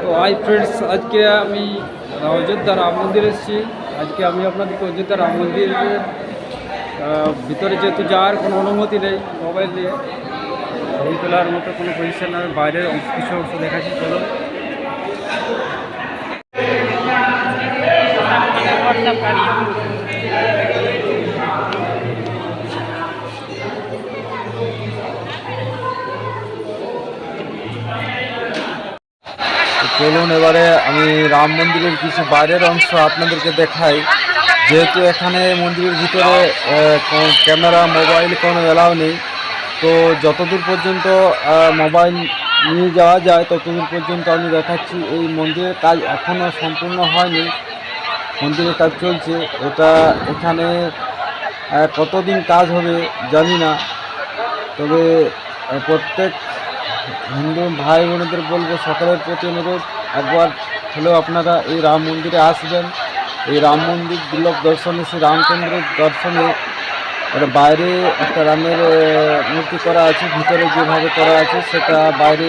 তো I friends আজকে আমি অযোধ্যা রাম মন্দির এসেছি। আজকে আমি আপনাদেরকে অযোধ্যা রাম মন্দির ভিতরে যেহেতু যাওয়ার কোনো অনুমতি নেই মোবাইল দিয়ে, ছবি তোলার মতো কোনো পজিশন আমি বাইরের কিছু অংশ দেখাচ্ছি চলো আমি রাম মন্দিরের কিছু বাইরের অংশ আপনাদেরকে দেখাই। যেহেতু এখানে মন্দিরের ভিতরে ক্যামেরা, মোবাইল কোনো এলাও নেই, তো যতদূর পর্যন্ত মোবাইল নিয়ে যাওয়া যায়, ততদূর পর্যন্ত আমি দেখাচ্ছি এই মন্দিরের কাজ এখনও সম্পূর্ণ হয়নি। মন্দিরের কাজ চলছে। এটা এখানে কতদিন কাজ হবে জানি না। তবে প্রত্যেক হিন্দু ভাই বোনেদের বলব, সকলের প্রতি অনুরোধ, একবার হলেও আপনারা এই রাম মন্দিরে আসবেন। এই রাম মন্দির দুর্লভ দর্শনে, শ্রী রামচন্দ্রের দর্শনে এটা বাইরে একটা রামের মূর্তি করা আছে, ভিতরে যেভাবে করা আছে সেটা বাইরে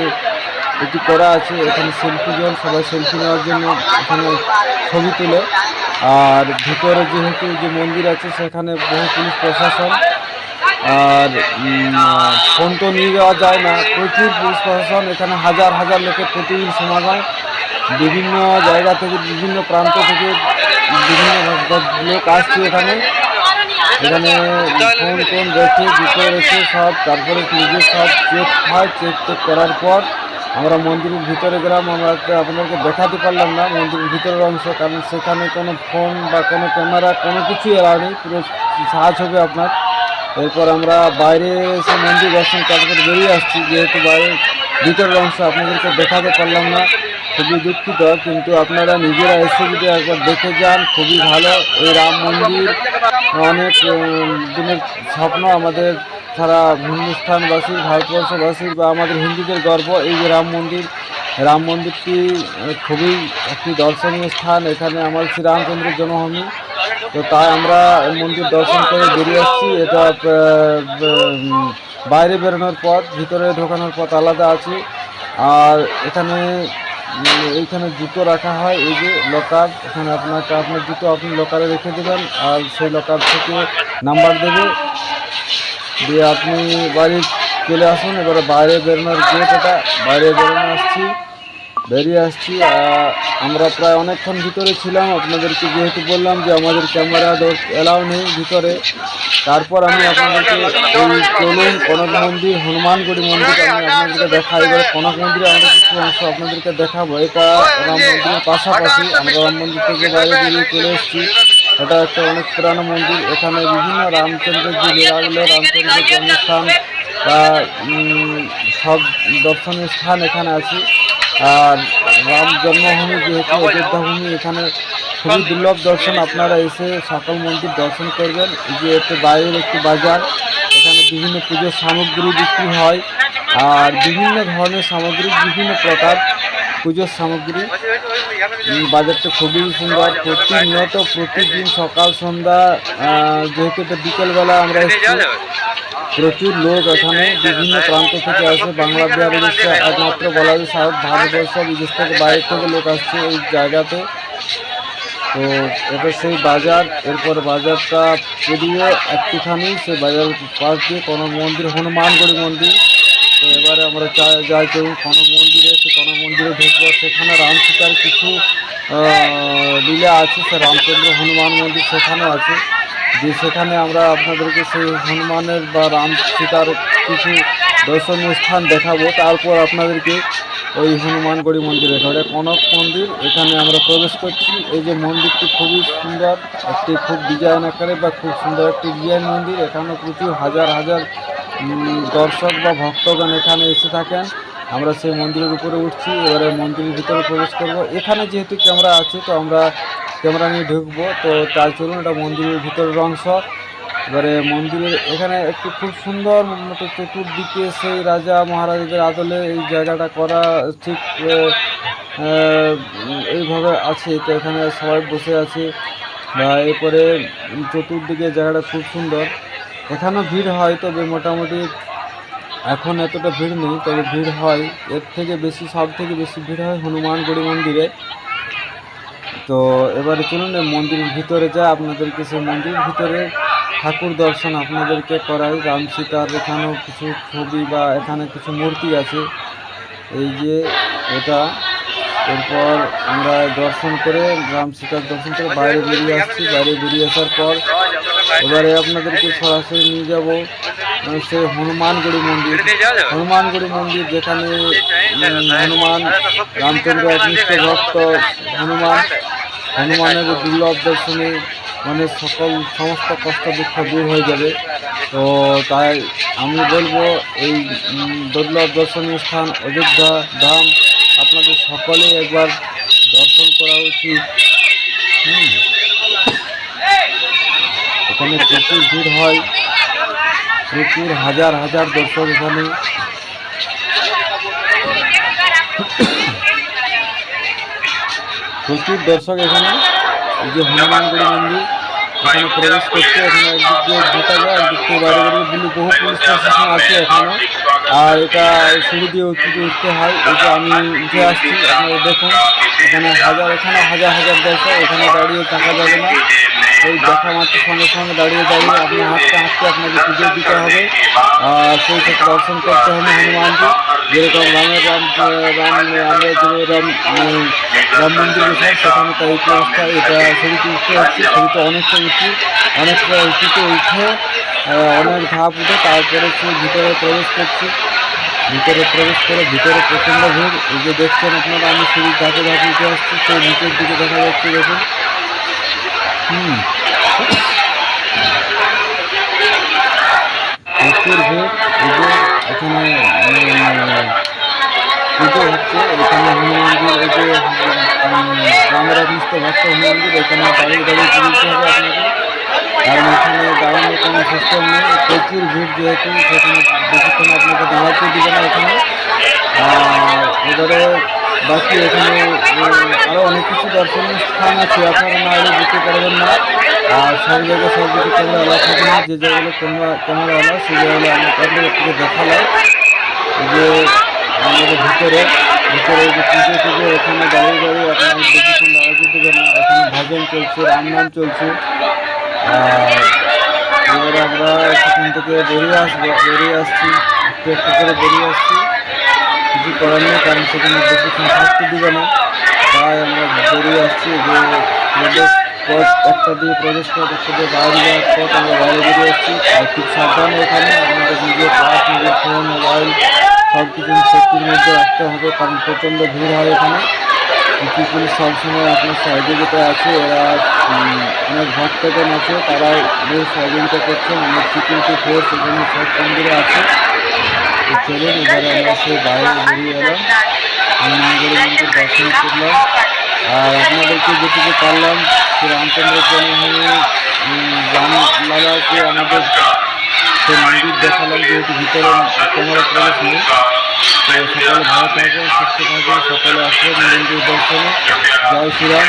এটি করা আছে। এখানে সেলফি জোন, সবাই সেলফি নেওয়ার জন্য এখানে ছবি তুলে। আর ভিতরে যেহেতু যে মন্দির আছে সেখানে বহু পুলিশ প্রশাসন, আর ফোন তো নিয়ে যাওয়া যায় না। প্রচুর পুলিশ প্রশাসন, এখানে হাজার হাজার লোকের প্রতিদিন সমাগম। বিভিন্ন জায়গা থেকে, বিভিন্ন প্রান্ত থেকে বিভিন্ন লোক আসছে এখানে। এখানে ফোন টোন রয়েছে জুতো রেখে সব, তারপরে নিজে সব চেক হয় চেক চেক করার পর আমরা মন্দিরের ভিতরে গেলাম। আমরা আপনাদেরকে দেখাতে পারলাম না মন্দিরের ভিতরের অংশ, কারণ সেখানে কোনো ফোন বা কোনো ক্যামেরা, কোনো কিছুই এলাও নেই। পুরো সাহায্য হবে আপনার। এরপর আমরা বাইরে এসে মন্দির দর্শন করে বেরিয়ে আসছি। যেহেতু বাইরে ভিতরের অংশ, আপনাদেরকে দেখাতে পারলাম না। খুবই দুঃখিত, কিন্তু আপনারা নিজেরা এসে যদি একবার দেখে যান, খুবই ভালো। এই রাম মন্দির অনেক দিনের স্বপ্ন আমাদের, সারা হিন্দুস্তানবাসীর ভারতবর্ষবাসীর বা আমাদের হিন্দুদের গর্ব। এই যে রাম মন্দির, রাম মন্দিরটি খুবই একটি দর্শনীয় স্থান। এখানে আমার শ্রীরামচন্দ্রের জন্মভূমি। তো তাই আমরা মন্দির দর্শন করে বেরিয়ে আসছি। এটা বাইরে বেরোনোর পথ, ভিতরে ঢোকানোর পথ আলাদা আছে। আর এখানে এইখানে জুতো রাখা হয়, এই যে লকার এখানে আপনাকে আপনার জুতো আপনি লকারে রেখে দেবেন আর সেই লকার থেকে নাম্বার দেবে। দিয়ে আপনি বাড়ি চলে আসুন, এবারে বাইরে বেরোনোর গেট এটা, বাইরে বেরোনো আসছি। বেরিয়ে আসছি আমরা প্রায় অনেকক্ষণ ভিতরে ছিলাম। আপনাদেরকে যেহেতু বললাম যে আমাদের ক্যামেরা এলাও নেই ভিতরে, তারপর আমি আপনাদেরকে এই চলুন কনক মন্দির হনুমানগড়ি মন্দির আমি আপনাদেরকে দেখাই। এবার কনক মন্দিরে আমরা কিছু অংশ আপনাদেরকে দেখাবো। এটা রাম মন্দিরের পাশাপাশি আমরা রাম মন্দির থেকে বাইরে বেরিয়ে চলে এসেছি। এটা একটা অনেক পুরানো মন্দির। এখানে বিভিন্ন রামচন্দ্রের যে লীলাগুলো, রামচন্দ্রের জন্মস্থান বা সব দর্শনীয় স্থান এখানে আছে। রাম জন্মভূমি যেহেতু অযোধ্যাভূমি এখানে খুবই দুর্লভ দর্শন। আপনারা এসে সকল মন্দির দর্শন করবেন। যে একটু বাইরের একটি বাজার এখানে বিভিন্ন পুজোর সামগ্রী বিক্রি হয়। আর বিভিন্ন ধরনের সামগ্রী বিভিন্ন প্রকার পুজোর সামগ্রী। বাজারটা খুবই সুন্দর। প্রতিনিয়ত প্রতিদিন সকাল সন্ধ্যা যেহেতু এটা বিকেলবেলা আমরা এসেছি প্রচুর লোক এখানে বিভিন্ন প্রান্ত থেকে আসে। বাংলা বিহার উড়িষ্যা একমাত্র বলা যায় সাউথ ভারতবর্ষ বিদেশ থেকে বাইরে থেকে লোক আসছে এই জায়গাতে। তো এটা সেই বাজার। এরপর বাজারটা পেরিয়ে একটুখানি সেই বাজার পাশ দিয়ে কনক মন্দির হনুমানগড়ি মন্দির। তো এবারে আমরা যাই চলুন কনক মন্দিরে সে কনক মন্দিরে ঢুকবো। সেখানে রাম সীতার কিছু লীলা আছে। সে রামচন্দ্র হনুমান মন্দির সেখানেও আছে। সেখানে আমরা আপনাদেরকে সেই হনুমানের বা রাম সীতার কিছু দর্শনীয় স্থান দেখাবো। তারপর আপনাদেরকে ওই হনুমানগড়ি মন্দির দেখাবো। এটা কনক মন্দির, এখানে আমরা প্রবেশ করছি। এই যে মন্দিরটি খুবই সুন্দর, একটি খুব ডিজাইন আকারে বা খুব সুন্দর একটি ডিজাইন মন্দির। এখানে প্রচুর হাজার হাজার দর্শক বা ভক্তগণ এখানে এসে থাকেন। আমরা সেই মন্দিরের উপরে উঠছি, এবারে মন্দিরের ভিতরে প্রবেশ করব। এখানে যেহেতু ক্যামেরা আছে, তো আমরা ক্যামেরা নিয়ে ঢুকবো। তো তাই চলুন, এটা মন্দিরের ভিতরের অংশ। এবারে মন্দিরের এখানে একটু খুব সুন্দর মতো চতুর্দিকে সেই রাজা মহারাজাদের আদলে এই জায়গাটা করা ঠিক এইভাবে আছে। তো এখানে সবাই বসে আছে। বা এরপরে চতুর্দিকে জায়গাটা খুব সুন্দর। এখানেও ভিড় হয়, তবে মোটামুটি এখন এতটা ভিড় নেই, তবে ভিড় হয়। এর থেকে বেশি সব থেকে বেশি ভিড় হয় হনুমানগড়ি মন্দিরে। তো এবারে চলুন মন্দিরের ভিতরে যা আপনাদেরকে সেই মন্দিরের ভিতরে ঠাকুর দর্শন আপনাদেরকে করাই। রাম সীতার এখানেও কিছু ছবি বা এখানে কিছু মূর্তি আছে। এই যে এটা। এরপর আমরা দর্শন করে, রাম সীতার দর্শন করে বাইরে বেরিয়ে আসছি। বাইরে বেরিয়ে আসার পর এবারে আপনাদেরকে সরাসরি নিয়ে যাব সেই হনুমানগড়ি মন্দির। হনুমানগড়ি মন্দির যেখানে হনুমান, রামচন্দ্র ভক্ত হনুমান হনুমানের দুর্লভ দর্শনে মানে সকল সমস্ত কষ্ট দুঃখ দূর হয়ে যাবে। তো তাই আমি বলব এই দুর্লভ দর্শনীয় স্থান অযোধ্যা ধাম আপনাদের সকলে একবার দর্শন করা উচিত। এখানে প্রচুর ভিড় হয়। প্রচুর হাজার হাজার দর্শক এখানে। প্রচুর দর্শক এখানে। এই যে হনুমানগুড়ি মন্দির, এখানে প্রবেশ করছে, এখানে একদিক দিয়ে ঢোকা যায়, একদিক থেকে বাইরে বাইরে দিল্লি বহু পুলিশ প্রশাসন আছে এখানে। আর এটা সিঁড়ি দিয়ে উঠতে উঠতে হয়। এই যে আমি উঠে আসছি, আপনারা দেখুন, এখানে হাজার এখানে হাজার হাজার দর্শক, এখানে দাঁড়িয়ে থাকা যাবে না। এই দেখা মাত্র সঙ্গে সঙ্গে দাঁড়িয়ে দাঁড়িয়ে আপনি হাঁটতে হাঁটতে আপনাকে পুজো দিতে হবে। সেই সাথে দর্শন করতে হবে হনুমানজি। যেরকম রামের রাম রাম আমরা যে রাম রাম মন্দির গেছিলাম সেখানে তাই অবস্থা এটা ছবিতে উঠতে হচ্ছে ছবিতে অনেকটা উঁচু অনেকটা উঁচুতে উঠে অনেক ধাপ উঠে তারপরে সে ভিতরে প্রবেশ করছে। ভিতরে প্রবেশ করে ভিতরে প্রচণ্ড ভিড়। এই যে দেখছেন আপনারা, আমি সিঁড়ির ধাপে ধাপে উঠে আসছি, সেই নিচের দিকে দেখা যাচ্ছে দেখুন হুম প্রচুর ভিড় এই যে এখানে পুজো হচ্ছে এখানে হনুমানজির এই যে গ্রামের অভিষ্ট ভক্ত হনুমানজির এখানে দাঁড়িয়ে দাঁড়িয়ে পুজো আপনাকে কারণ এখানে দাঁড়ানোর কোনো সিস্টেম নেই প্রচুর ভিড় যেহেতু সেখানে বেশিক্ষণ আপনাকে দাঁড়াতে দিবে না এখানে বাকি এখানে আরও অনেক কিছু দর্শনীয় স্থান আছে, আপনারা না এলে যেতে পারবেন না। আর সব জায়গায় সব কিছু ক্যামেরা থাকে না যে জায়গাগুলো ক্যামেরা সেই জায়গাগুলো দেখালাম। যে আমাদের ভিতরে ভিতরে যে পুজো এখানে দাঁড়িয়ে দাঁড়িয়ে আপনার না এখানে ভজন চলছে, রামনাম চলছে। আর আমরা সেখান থেকে বেরিয়ে আসব, বেরিয়ে আসছি, একটু একটু করে বেরিয়ে আসছি। কিছু করার নেই, কারণ সেখানে বেশিক্ষণ থাকতে দিবে না তাই আমরা বেরিয়ে আসছি যে প্রবেশ পথ একটা দিয়ে প্রবেশ পথ, একটা দিয়ে বাইরে যাওয়ার পথ, আমরা বাইরে বেরিয়ে আসছি। আর খুব সাবধানে এখানে আপনাদের নিজের পাস নিজের ফোন, মোবাইল, সব কিছু সেফটির মধ্যে রাখতে হবে, কারণ প্রচণ্ড ভিড় হয় এখানে। কিছু পুলিশ সবসময় আপনার সহযোগিতা আছে, এরা অনেক ভক্তগণ আছে, তারাও বেশ সহযোগিতা করছে অনেক সিকিউরিটি ফোর্স এখানে সব মন্দিরে আছে। চলুন এবারে আমরা সেই বাইরে বেরিয়ে এলাম হনুমানগড়ি মন্দির দর্শন করলাম। আর আপনাদেরকে যেটুকু পারলাম শ্রী রামচন্দ্র রামলালাকে আমাদের সেই মন্দির দেখালাম যেহেতু ভিতরে ক্যামেরা প্রবেশ নেই। তো সকলে ভালো থাকবেন সুস্থ থাকবেন সকলে আসবেন মন্দির দর্শনে। জয় শ্রীরাম।